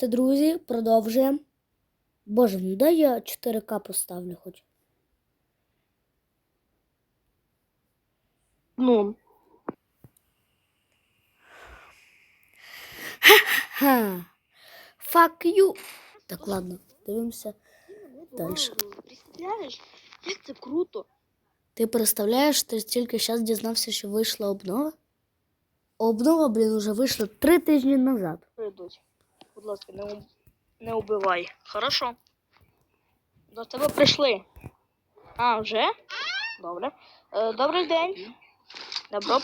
Та, друзі, продовжуємо. Боже, ну дай я 4К поставлю хоч. Ну, Ха. Fuck you. Так, ладно, дивимося. Дальше. Представляєш, як це круто. Ти представляєш, ти тільки зараз дізнався, що вийшла обнова? Обнова, блін, уже вийшла три тижні назад. Прийдуть. Будь ласка, не, уб- не убивай. Хорошо. До тебе прийшли. А, вже? Добре. Е, добрий день. Добро.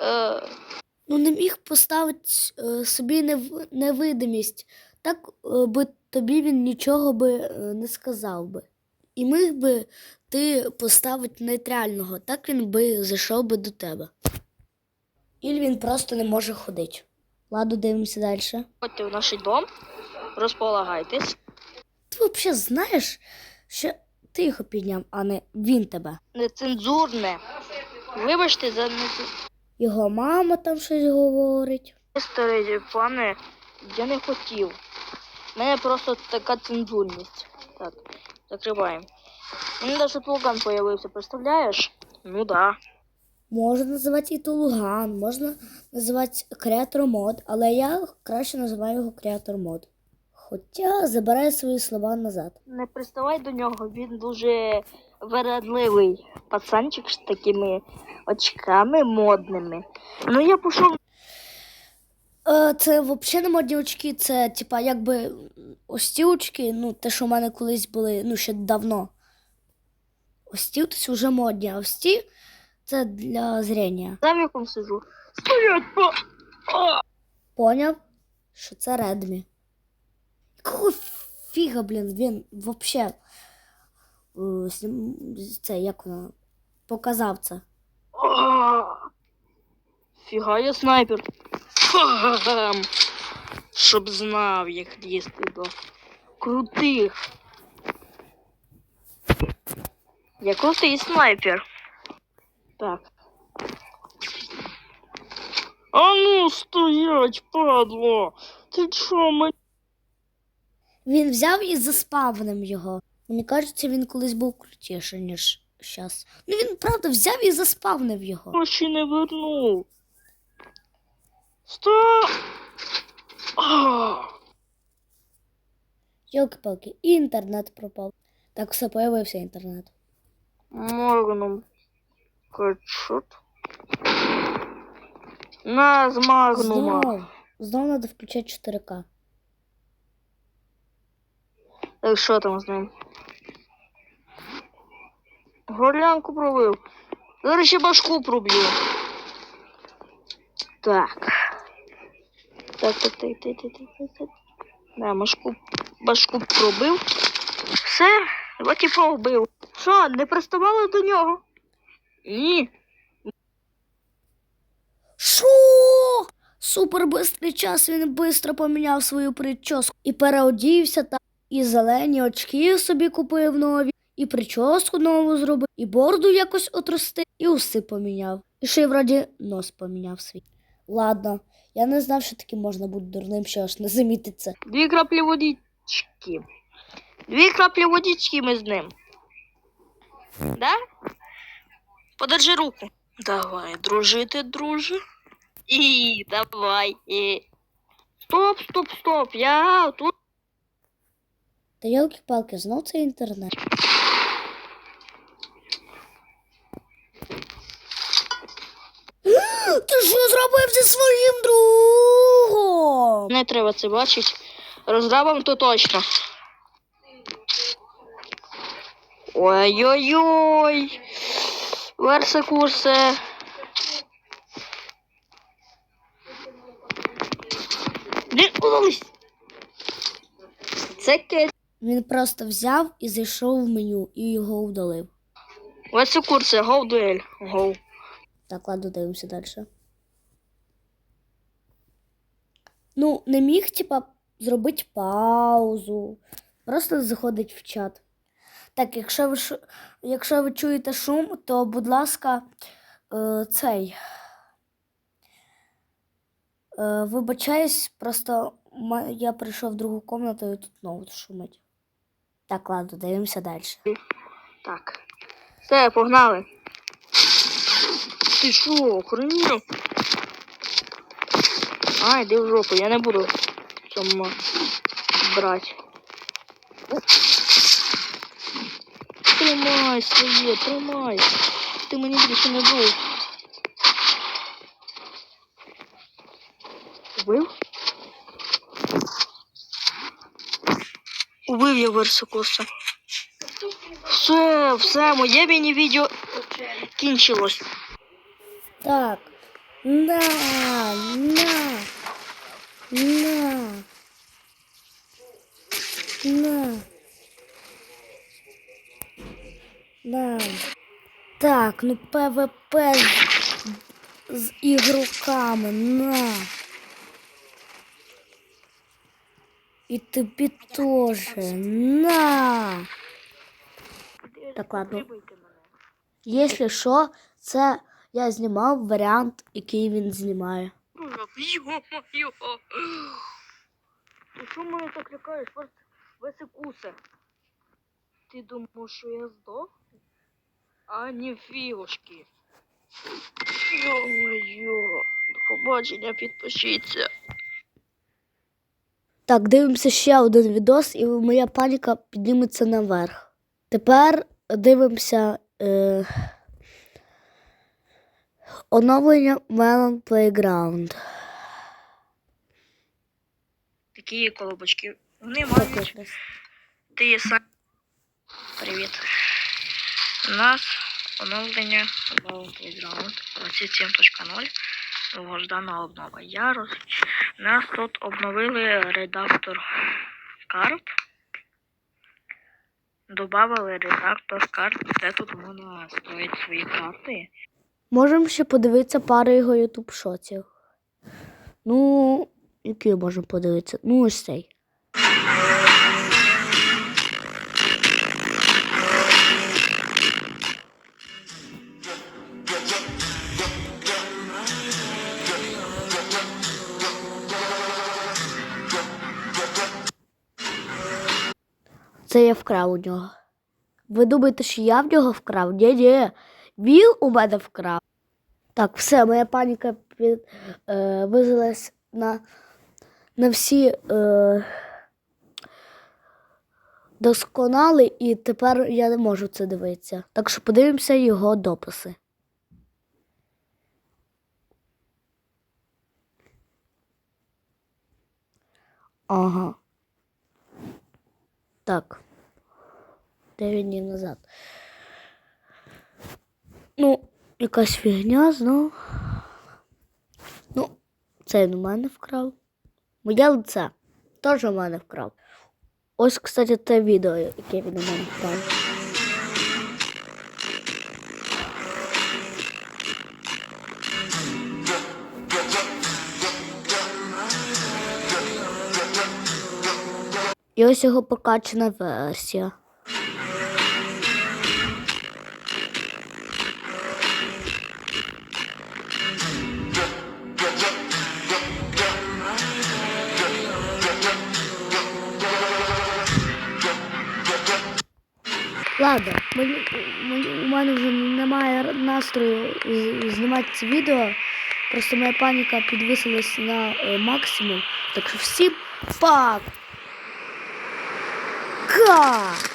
Е, Ну, не міг поставити е, собі нев- невидимість. Так е, би тобі він нічого би е, не сказав би. І міг би ти поставити нейтрального, так він би зайшов би до тебе. Іль він просто не може ходити. Ладно, дивимося далі. ходьте в наш дом, розполагайтесь. Ти взагалі знаєш, що ти його підняв, а не він тебе. Нецензурне. Вибачте за нецензурне. Його мама там щось говорить. Старий пане, я не хотів. У мене просто така цензурність. Так, закриваємо. У мене навіть вулкан появився, представляєш? Ну да. Можна називати і Тулуган, можна називати креатор мод, але я краще називаю його креатор мод. Хоча забираю свої слова назад. Не приставай до нього, він дуже вередливий пацанчик з такими очками модними. Ну я пішов. Е, це взагалі не модні очки, це типа якби ось ці очки, ну те, що в мене колись були, ну ще давно. Ось ось вже модні, а ось ті це для зрення. Там якому сижу. Стоять по. Поняв, що це Redmi. Якого фіга, блін, він вообще е, це як воно показав це. Фіга я снайпер. Щоб знав, як лізти до крутих. Я крутий снайпер. Так. А ну стоять, падло! Ти чо мені? Він взяв і заспавнив його. Мені кажеться, він колись був крутіший, ніж зараз. Ну він правда взяв і заспавнив його. гроші не вернув. Стоп! А! Йолки-палки, і інтернет пропав. Так все появився інтернет. Магнум. Кетчуп. На з магнума. Знов. Знов треба включати 4К. Так що там з ним? Горлянку пробив. Зараз ще башку проб'ю. Так. Так, так, так, так, так, так, так, так. Да, башку, башку пробив. Все, і пробив. Що, не приставали до нього? Ні. Шо? Супер бистрий час він швидко поміняв свою прическу і переодівся та і зелені очки собі купив нові, і прическу нову зробив, і борду якось отростив, і уси поміняв. І ще й вроді нос поміняв свій. Ладно, я не знав, що таки можна бути дурним, що аж не замітить це. Дві краплі водички. Дві краплі водички ми з ним. Да? Подержи руку. Давай, дружити, друже. І давай. І... Стоп, стоп, стоп. Я тут. Та ялки-палки, знов це інтернет. Ти що зробив зі своїм другом? Не треба це бачити. Розрабам то точно. Ой-ой-ой. Курсе. Блін, удались. Це ке. Він просто взяв і зайшов в меню і його удалив. Версе курсе, гоу дуель. Гоу. Так, ладно, дивимося далі. Ну, не міг, типа, зробити паузу. Просто заходить в чат. Так, якщо ви, якщо ви чуєте шум, то, будь ласка, е, цей. Е, вибачаюсь, просто я прийшов в другу кімнату і тут знову шумить. Так, ладно, дивимося далі. Так. Все, погнали. Ти що, охренів? А, йди в жопу, я не буду в цьому брати. Тримай своє, тримай. Ти мені більше не був. Убив? Убив я Версикуса. Все, все, моє міні-відео кінчилось. Так. На, на, на, на. На. Так, ну ПВП з, з. На. І тобі теж. На. Так, ладно. Якщо що, це я знімав варіант, який він знімає. Ё-моё! Ти що мене так лякаєш, Весикусе? Ти думав, що я здох? А не фігушки. Йо-моє, до побачення, підпишіться. Так, дивимося ще один відос, і моя паніка підніметься наверх. Тепер дивимося е, оновлення Melon Playground. Такі є колобочки. Вони мають. Ти сам. Привіт. У нас оновлення About Playground 27.0. Довгождана обнова. Я. Нас тут обновили редактор карт. Добавили редактор карт, де тут можна строїти свої карти. Можемо ще подивитися пару його ютуб шотів. Ну, які можемо подивитися? Ну, ось цей. Це я вкрав у нього. Ви думаєте, що я в нього вкрав? Ні, ні. Він у мене вкрав. Так, все, моя паніка е, визилась на, на всі е, досконали, і тепер я не можу це дивитися. Так що подивимося його дописи. Ага. Так. Дев'ять днів назад. Ну, якась фігня знову. Ну, це він у мене вкрав. Моє лице теж у мене вкрав. Ось, кстати, те відео, яке він у мене вкрав. І ось його покачана версія. Ладно, мені, мені, у мене вже немає настрою знімати це відео. Просто моя паніка підвисилась на е, максимум. Так що всім пак! 우와!